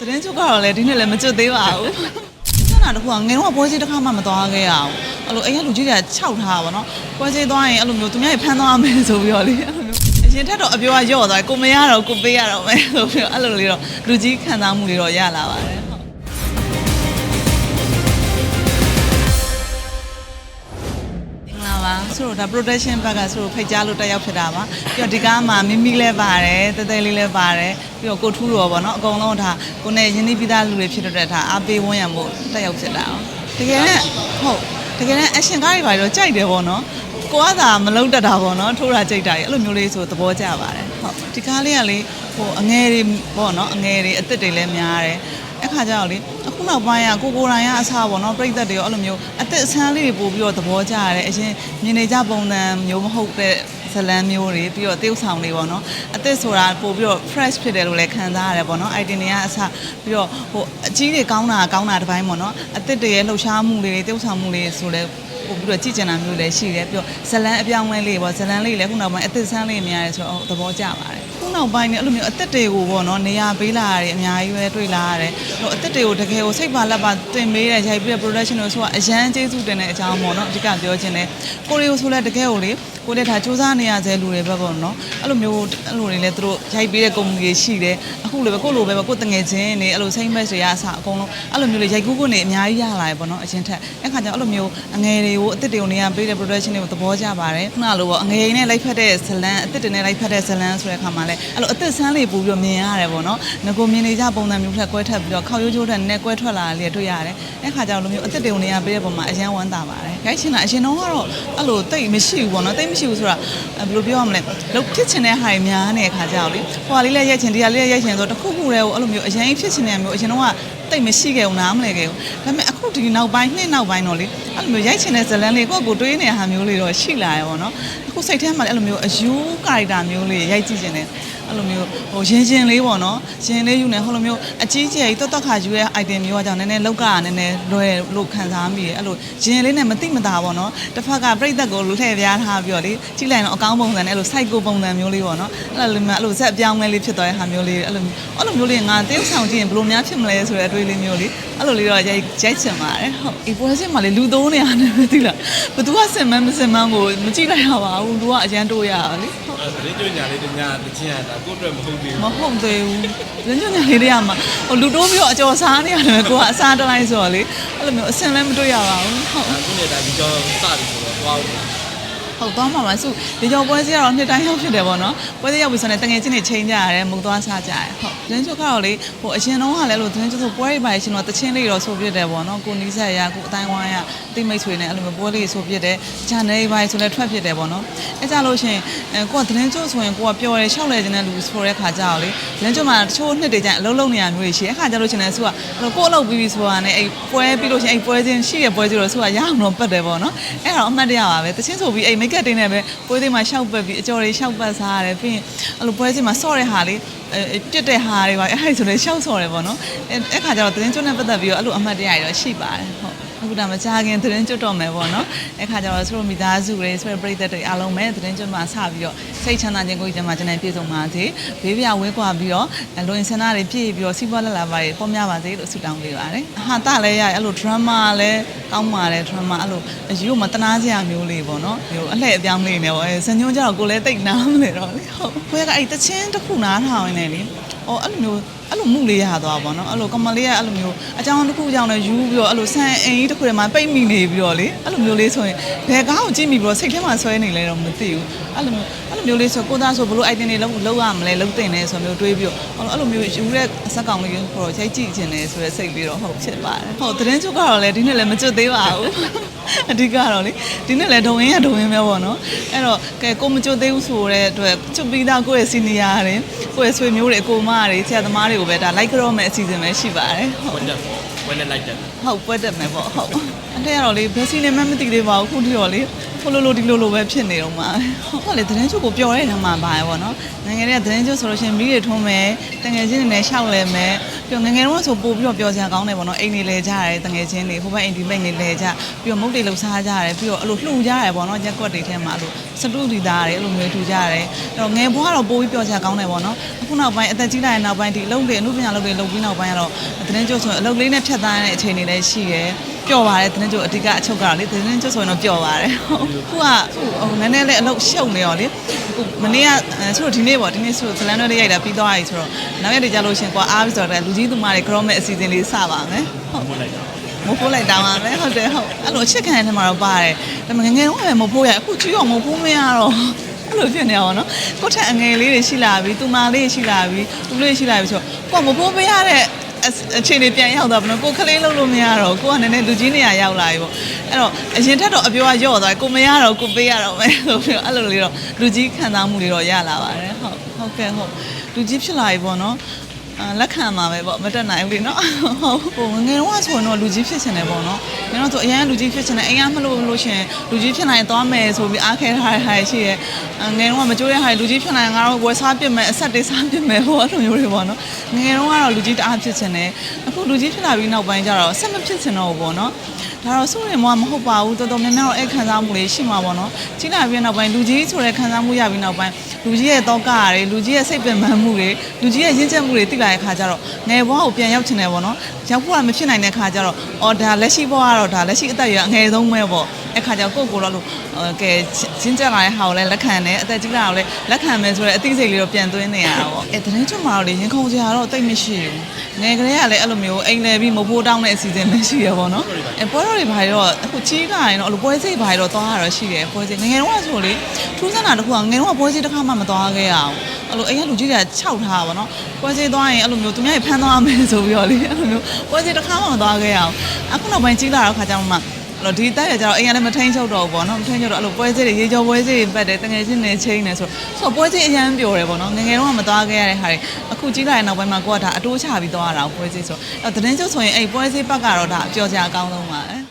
သတင်းချုပ်ကတော့လည်းဒီနေ့လည်းမကျွတ်သေးပါဘူးဆန္ဒတခုကငယ်တော့ပွဲစီတစ်ခါမှမသွားခဲ့ရအောင်အဲ့လိုအိမ်ကလူကြီးတွေကခြောက်ထားတာဗောနော်ပွဲစီသွားရင်အဲ့လိုမျိုးသူများတွေဖမ်းသွားမယ်ဆိုပြီးတော့လေအဲ့လိုမျိုးအရင်ထက်တော့အပြောကယော့သွားတယ်ကိုမရတော့ကိုပေးရတော့မယ်ဆိုပြီးတော့အဲ့လိုလေးတော့လူကြီးခံစားမှုတွေတော့ရလာပါတယ် ဆိုတော့ဒါ protection ဘက်ကဆိုတော့ဖိတ်ကြားလို့တက်ရောက်ဖြစ်တာပါပြီးတော့ဒီကားမှာမိမိလည်းပါတယ်တဲတဲလေးလည်းပါတယ်ပြီးတော့ကိုထူးတော်ပေါ့နော်အကုန်လုံးဒါကိုနဲ့ယင်းနှီးပြီးသားလူတွေဖြစ်တဲ့ဒါအားပေးဝန်းရံမှုတက်ရောက်ဖြစ်တာအောင်တကယ်နဲ့ဟုတ်တကယ်နဲ့ action ကားတွေပါတော့ကြိုက်တယ်ပေါ့နော်ကိုကသာမလုံးတက်တာပေါ့နော်ထိုးတာကြိတ်တာကြီးအဲ့လိုမျိုးလေးဆိုသဘောကျပါတယ်ဟုတ်ဒီကားလေးကလေဟိုအငယ်တွေပေါ့နော်အငယ်တွေအစ်စ်တွေလည်းများတယ် အခါကျတော့လေအခုနောက်ပိုင်းကကိုကိုရိုင်းကအစားပေါ့နော်ပြိသက်တွေရောအဲ့လိုမျိုးအသက်အဆန်းလေးတွေပို့ပြီးတော့သဘောကျရတယ်အရင်မြင်နေကြပုံစံမျိုးမဟုတ်တဲ့ဇလန်းမျိုးတွေပြီးတော့တရုပ်ဆောင်တွေပေါ့နော်အသက်ဆိုတာပို့ပြီးတော့ fresh ဖြစ်တယ်လို့လည်းခံစားရတယ်ပေါ့နော် item တွေကအစားပြီးတော့ဟိုအကြီးတွေကောင်းတာကောင်းတာတစ်ပိုင်းပေါ့နော်အသက်တွေရဲ့လှုပ်ရှားမှုတွေတရုပ်ဆောင်မှုတွေဆိုလည်းပို့ပြီးတော့ကြည်ကျင်တာမျိုးလည်းရှိတယ်ပြီးတော့ဇလန်းအပြောင်းလဲလေးပေါ့ဇလန်းလေးလည်းခုနောက်ပိုင်းအသက်ဆန်းလေးများတယ်ဆိုတော့သဘောကျပါတယ်ခု နောက်ပိုင်းနဲ့အဲ့လိုမျိုးအသက်တွေကိုပေါ့နော်နေရာပေးလာရတယ်အများကြီးပဲတွေ့လာရတယ်ဟိုအသက်တွေကိုတကယ်ကိုစိတ်ပါလက်ပါတင်ပေးတဲ့ရိုက်ပြတဲ့ production တွေဆိုတာအရန်ကျေးဇူးတင်တဲ့အကြောင်းပေါ့နော်အဓိကပြောချင်တယ်ကိုရီယိုဆိုလည်းတကယ်ကိုလေကိုလည်းဒါစူးစမ်းနေရဆဲလူတွေပဲပေါ့နော်အဲ့လိုမျိုးအဲ့လိုတွေလည်းသူတို့ရိုက်ပေးတဲ့ company တွေရှိတယ်အခုလည်းပဲကိုလိုပဲကိုတငယ်ချင်းတွေအဲ့လိုစိတ်မက်တွေရအစအကုန်လုံးအဲ့လိုမျိုးလေရိုက်ကူးကုန်နေအများကြီးရလာတယ်ပေါ့နော်အရင်ထက်အဲ့ခါကျအဲ့လိုမျိုးအငယ်တွေကိုအသက်တွေကိုနေရာပေးတဲ့ production တွေကိုသဘောကျပါတယ်ခုနလိုပေါ့အငယ်ရင်းနဲ့လိုက်ဖက်တဲ့ဇလန်အသက်တွေနဲ့လိုက်ဖက်တဲ့ဇလန်ဆိုတဲ့အခါမှာလဲအဲ့လိုအသက်ဆန်းလေးပို့ပြီးတော့မြင်ရတယ်ပေါ့နော်ငကိုမြင်နေကြပုံစံမျိုးထက်ကွဲထက်ပြီးတော့ခေါက်ရိုးချိုးထက်နည်းနည်းကွဲထွက်လာလေးတွေ့ရတယ်အဲ့ခါကျတော့လိုမျိုးအသက်တွေကိုနေရာပေးတဲ့ပုံမှာအရန်ဝမ်းသာပါတယ်ခိုင်းရှင်တာအရင်တော့ကတော့အဲ့လိုတိတ်မရှိဘူးပေါ့နော်တိတ်မရှိဘူးဆိုတာဘယ်လိုပြောရမလဲလုတ်ဖြစ်ချင်တဲ့ဟာတွေများနေတဲ့ခါကျတော့လေဟိုဟာလေးလည်းရိုက်ချင်ဒီဟာလေးလည်းရိုက်ချင်ဆိုတော့တစ်ခုခုတည်းကိုအဲ့လိုမျိုးအရင်ဖြစ်ချင်တဲ့မျိုးအရင်တော့က တိတ်မရှိခဲ့ဘူးနားမလဲခဲ့ဘူးဒါပေမဲ့အခုဒီနောက်ပိုင်းနှစ်နောက်ပိုင်းတော့လေအဲ့လိုမျိုးရိုက်ချင်တဲ့ဇလန်းလေးကိုယ့်ကိုယ်တွေးနေတဲ့ဟာမျိုးလေးတော့ရှိလာရပါတော့အခုစိတ်ထဲမှာလည်းအဲ့လိုမျိုးအယူကာရီတာမျိုးလေးရိုက်ကြည့်ချင်တယ် အဲ့လိုမျိုးဟိုရင်ချင်းလေးပေါ့နော်ရင်လေးယူနေဟိုလိုမျိုးအကြီးကျယ်ကြီးတွတ်တွတ်ခါယူရဲ့ item မျိုးကကြောင့်နည်းနည်းလောက်ကနည်းနည်းလွယ်လို့ခံစားမိတယ်အဲ့လိုရင်လေးနဲ့မတိမတာပေါ့နော်တစ်ဖက်ကပြိသက်ကိုလူထည့်ပြားထားပြီးတော့လေကြည့်လိုက်တော့အကောင်းပုံစံနဲ့အဲ့လို site ကိုပုံစံမျိုးလေးပေါ့နော်အဲ့လိုမျိုးအဲ့လိုဇက်အပြောင်းလဲလေးဖြစ်သွားတဲ့ဟာမျိုးလေးအဲ့လိုအဲ့လိုမျိုးလေးငါတင်းဆောင်ကြည့်ရင်ဘယ်လိုများဖြစ်မလဲဆိုတဲ့အတွေးလေးမျိုးလေးအဲ့လိုလေးတော့ရိုက်ရိုက်ချင်ပါတယ်ဟုတ်ဒီပွဲစဉ်မှာလေလူသုံးနေရတယ်မသိလားဘသူကစင်မန်းမစင်မန်းကိုမကြည့်လိုက်ရပါဘူးလူကအရန်တိုးရတာလေဟုတ်အဲဒီကြညာလေးတညာတချင်းရတာကိုယ့်အတွက်မဟုတ်သေးမဘူးဟုတ်သေးဘူးညညညလေးတွေကမှဟိုလူတိုးပြီးတော့အကျော်စားနေရတယ်ကိုကအစားတလိုက်ဆိုတော့လေအဲ့လိုမျိုးအစင်လည်းမတွေ့ရပါဘူးဟုတ်အခုနေတာဒီကြောစပြီဆိုတော့သွားဦး ဟုတ်သွားမှာပါစုဒီကြောပွဲစီကတော့နှစ်တိုင်းရောက်ဖြစ်တယ်ပေါ့နော်ပွဲစီရောက်ပြီဆိုရင်တငယ်ချင်းတွေချိန်ကြရတယ်မုံသွားစားကြရတယ်ဟုတ်တင်းချုပ်ကတော့လေဟိုအရင်တော့ကလည်းလို့တင်းချုပ်ဆိုပွဲတွေပါရှင်တော့တချင်းလေးတော့ဆိုပြစ်တယ်ပေါ့နော်ကိုနီးဆက်ရကိုအတိုင်းဝိုင်းရအတိမိတ်ဆွေနဲ့အဲ့လိုမျိုးပွဲလေးဆိုပြစ်တယ်ဂျန်နေပါဆိုလည်းထွက်ဖြစ်တယ်ပေါ့နော်အဲကြလို့ရှင်အဲကိုကတင်းချုပ်ဆိုရင်ကိုကပျော်တယ်ရှောက်လဲခြင်းတဲ့လူဆိုတဲ့ခါကြတော့လေလင်းချုပ်မှာတချို့နှစ်တွေကျရင်အလုံးလုံးနေရမျိုးတွေရှိတယ်အခါကြလို့ရှင်လည်းစုကအဲ့လိုကိုအလုပ်ပြီးပြီဆိုတာနဲ့အဲ့ပွဲပြီးလို့ရှင်အဲ့ပွဲချင်းရှိရပွဲချင်းတော့စုကရအောင်တော့ပတ်တယ်ပေါ့နော်အဲ့ဒါတော့အမှတ်တရပါပဲတချင်းဆိုပြီးအဲ့မိတ်ကပ်တင်းနဲ့ပဲပွဲသေးမှာရှောက်ပတ်ပြီးအကြော်တွေရှောက်ပတ်စားရတယ်ပြီးရင်အဲ့လိုပွဲချင်းမှာဆော့တဲ့ဟာလေးအဲပြစ်တဲ့ဟာတွေပါအဲ့ဒါဆိုလည်းရှောက်ဆော့တယ်ပေါ့နော်အဲ့အဲ့ခါကျတော့တင်းကျွတ်နဲ့ပတ်သက်ပြီးတော့အဲ့လိုအမှတ်တရတွေတော့ရှိပါတယ်ဟုတ် အခုဒါမကြခင်သတင်းကျွတ်တော့မယ်ပေါ့နော်အဲ့ခါကျတော့သူတို့မိသားစုတွေဆွဲပြိသက်တွေအားလုံးပဲသတင်းကျွတ်မှာစပြီးတော့စိတ်ချမ်းသာခြင်းကိုကြမှာကျွန်တော်ပြေဆုံးပါစေဘေးပြဝဲကွာပြီးတော့လူရင်ဆန္ဒတွေပြည့်ပြီးတော့စီးပွားလက်လာပါတွေပေါ်များပါစေလို့ဆုတောင်းပေးပါတယ်အဟာတလည်းရအဲ့လို drama လည်းကောင်းပါတယ် drama အဲ့လိုအယူမတနာစရာမျိုးလေးပေါ့နော်မျိုးအလှည့်အပြောင်းလေးနေပေါ့အဲစညွှန်းကြတော့ကိုလည်းတိတ်နားမလဲတော့လေဟုတ်ခွဲကအဲ့တချင်းတစ်ခုနားထောင်နေလေ အော်အဲ့လိုမျိုးအဲ့လိုမှုလေးရသွားပါတော့အဲ့လိုကမလေးကအဲ့လိုမျိုးအကြောင်းတစ်ခုအကြောင်းနဲ့ယူပြီးတော့အဲ့လိုဆန်အိမ်ကြီးတစ်ခုထဲမှာပိတ်မိနေပြီးတော့လေအဲ့လိုမျိုးလေးဆိုရင်ဘယ်ကားကိုကြည့်မိပြီးတော့စိတ်ထဲမှာဆွဲနေလဲတော့မသိဘူးအဲ့လိုမျိုးအဲ့ လိုမျိုးလေးဆိုကိုသားဆိုဘလို့ item တွေလုံးလုံးရမလဲလုံးတင်နေဆိုမျိုးတွေးပြီးတော့အဲ့လိုမျိုးယူတဲ့အဆက်ကောင်လေးကိုတော့ရိုက်ကြည့်ခြင်းလဲဆိုတဲ့စိတ်လေးတော့ဟုတ်ဖြစ်ပါတယ်ဟုတ်သတင်းချုပ်ကတော့လည်းဒီနေ့လည်းမကျွတ်သေးပါဘူးအဓိကတော့လေဒီနေ့လည်းဒုံရင်းရဒုံရင်းပဲပေါ့နော်အဲ့တော့ကဲကိုမကျွတ်သေးဘူးဆိုတဲ့အတွက်ကျွတ်ပြီးသားကိုယ့်ရဲ့စီနီယာတွေကိုယ့်ရဲ့ဆွေမျိုးတွေအကိုမတွေဆရာသမားတွေကိုပဲဒါလိုက်ကြောမဲ့အစီအစဉ်ပဲရှိပါတယ်ဟုတ်ဝက်တက်ဝက်နဲ့လိုက်တက်ဟုတ်ပွဲတက်မယ်ပေါ့ဟုတ်အဲ့ဒါကတော့လေဘယ်စီနေမှမသိသေးပါဘူးခုထိတော့လေ ဟိုလိုလိုဒီလိုလိုပဲဖြစ်နေတော့မှာဟုတ်လေသတင်းချုပ်ကိုပျော်တဲ့နေရာမှာပါရပေါ့နော်ငယ်ငယ်တွေကသတင်းချုပ်ဆိုလို့ရှိရင်မိတွေထုံးမယ်တငယ်ချင်းတွေနဲ့ရှောက်လဲမယ်ပြီးတော့ငယ်ငယ်တော့ဆိုပို့ပြီးတော့ပျော်စရာကောင်းတယ်ပေါ့နော်အိမ်နေလဲကြရတယ်တငယ်ချင်းတွေဟိုဘက်အိမ်ဒီဘက်နေလဲကြပြီးတော့မုတ်တွေလှုပ်ရှားကြရတယ်ပြီးတော့အဲ့လိုလှူကြရတယ်ပေါ့နော်ရက်ကွက်တွေထဲမှာအဲ့လိုစတူဒီသားတွေအဲ့လိုမျိုးထူကြရတယ်အဲ့တော့ငယ်ဘွားကတော့ပို့ပြီးပျော်စရာကောင်းတယ်ပေါ့နော်အခုနောက်ပိုင်းအသက်ကြီးလာတဲ့နောက်ပိုင်းဒီအလုပ်တွေအမှုပညာလုပ်တွေလုပ်ပြီးနောက်ပိုင်းကတော့သတင်းချုပ်ဆိုရင်အလုပ်လေးနဲ့ဖြတ်သန်းရတဲ့အချိန်တွေလည်းရှိရယ် ပျော်ပါတယ်သတင်းချုပ်အဓိကအချုပ်ကတော့လေသတင်းချုပ်ဆိုရင်တော့ပျော်ပါတယ်ဟုတ်ခုကဟိုနည်းနည်းလေးအလုပ်ရှုပ်နေရောလေအခုမနေ့ကအဲဆိုတော့ဒီနေ့ပေါ့ဒီနေ့ဆိုဇလန်တွေရိုက်တာပြီးသွားပြီဆိုတော့နောက်ရက်တွေကြလို့ရှရင်ကွာအားပြီးဆိုတော့လူကြီးသူမတွေ grow မဲ့အစီအစဉ်လေးစပါမယ်ဟုတ်လိုက်တာမဖိုးလိုက်တာပါမယ်ဟုတ်တယ်ဟုတ်အဲ့လိုအချစ်ခံတဲ့ထဲမှာတော့ပါတယ်ဒါပေမဲ့ငယ်ငယ်တော့လည်းမဖိုးရအခုကြည့်အောင်မဖိုးမရတော့အဲ့လိုဖြစ်နေအောင်နော်ကိုယ့်ထက်အငယ်လေးတွေရှိလာပြီသူမလေးတွေရှိလာပြီသူလေးရှိလာပြီဆိုတော့ကိုကမဖိုးမရတဲ့ အခြေအနေပြန်ရောက်သွားပြီနော်ကိုခလေးလုံးလို့မရတော့ကိုကနည်းနည်းလူကြီးနေရာရောက်လာပြီပေါ့အဲ့တော့အရင်ထက်တော့အပြောကယော့သွားကိုမရတော့ကိုပေးရတော့မယ်ဆိုပြီးတော့အဲ့လိုလေးတော့လူကြီးခံစားမှုတွေတော့ရလာပါတယ်ဟုတ်ဟုတ်ကဲ့ဟုတ်လူကြီးဖြစ်လာပြီပေါ့နော်အာ လက်ခံမှာပဲပေါ့မတက်နိုင်ဘူးလေနော်ဟုတ်ဟိုငယ်တော့ဆိုရင်တော့လူကြီးဖြစ်ချင်တယ်ပေါ့နော်ငယ်တော့ဆိုအရင်လူကြီးဖြစ်ချင်တယ်အိမ်ကမလို့လို့ရှင်လူကြီးဖြစ်နိုင်သွားမယ်ဆိုပြီးအားခဲထားတဲ့ဟာရှိရဲငယ်တော့မကြိုးတဲ့ဟာလူကြီးဖြစ်နိုင်ငါတော့ဝယ်စားပြစ်မယ်အဆက်တေးစားပြစ်မယ်ဟိုအဲ့လိုမျိုးတွေပေါ့နော်ငယ်တော့ကတော့လူကြီးတအားဖြစ်ချင်တယ်အခုလူကြီးဖြစ်လာပြီးနောက်ပိုင်းကျတော့ဆက်မဖြစ်ချင်တော့ဘူးပေါ့နော်ဒါတော့စိုးရင်မမဟုတ်ပါဘူးတော်တော်များများတော့အဲ့ခံစားမှုလေးရှိမှာပေါ့နော်ကြီးလာပြီးနောက်ပိုင်းလူကြီးဆိုတဲ့ခံစားမှုရပြီးနောက်ပိုင်းလူကြီးရဲ့တောကရတယ်လူကြီးရဲ့စိတ်ပင်ပန်းမှုတွေလူကြီးရဲ့ရင့်ကျက်မှုတွေသိလာတဲ့ခါကျတော့ငယ်ဘဝကိုပြန်ရောက်ချင်တယ်ပေါ့နော်ရောက်ဖို့ကမဖြစ်နိုင်တဲ့ခါကျတော့အော်ဒါလက်ရှိဘဝကတော့ဒါလက်ရှိအသက်အရွယ်အငယ်ဆုံးပဲပေါ့အဲ့ခါကျတော့ကိုယ့်ကိုယ်တော့လို့ကဲရင့်ကျက်လာတဲ့ဟာကိုလည်းလက်ခံတယ်အသက်ကြီးလာတော့လည်းလက်ခံမယ်ဆိုတော့အသိစိတ်လေးတော့ပြန်သွင်းနေရတာပေါ့အဲ့တရင်ချွတ်မှာတော့လေရင်ခုန်စရာတော့တိတ်မရှိဘူးငယ်ကလေးကလည်းအဲ့လိုမျိုးအိမ်လဲပြီးမဖိုးတောင်းတဲ့အစီအစဉ်လည်းရှိရပေါ့နော်အဲ့ပွဲတော်တွေဘာတွေတော့အခုကြီးလာရင်တော့အဲ့လိုပွဲစိတ်ဘာတွေတော့သွားရတော့ရှိတယ်ပွဲစိတ်ငယ်ငယ်တော့ဆိုလေထူးဆန်းတာတစ်ခုကငယ်တော့ပွဲစိတ်တစ်ခါမှမသွားခဲ့ရအောင်အဲ့လိုအိမ်ကလူကြီးတွေကခြောက်ထားတာပေါ့နော်ပွဲစိတ်သွားရင်အဲ့လိုမျိုးသူများတွေဖမ်းသွားမယ်ဆိုပြီးတော့လေအဲ့လိုမျိုးပွဲစိတ်တစ်ခါမှမသွားခဲ့ရအောင်အခုနောက်ပိုင်းကြီးလာတော့ခါကျမှအဲ့လိုဒီတက်ရကြတော့အိမ်ကလည်းမထိန်ချုပ်တော့ဘူးပေါ့နော်မထိန်ချုပ်တော့အဲ့လိုပွဲစိတ်တွေရေကြောပွဲစိတ်တွေပတ်တယ်တငယ်ချင်းတွေချင်းနေဆိုဆိုပွဲစိတ်အရန်ပျော်တယ်ပေါ့နော်ငယ်ငယ်တော့မသွားခဲ့ရတဲ့ဟာတွေအခုကြီးလာတဲ့နောက်ပိုင်းမှာကိုကဒါအတိုးချပြီးသွားရတာပွဲစိတ်ဆိုအဲ့သတင်းချုပ်ဆိုရင်အဲ့ပွဲစိတ်ပတ်ကတော့ဒါပျော်စရာအကောင်းဆုံးပါပဲ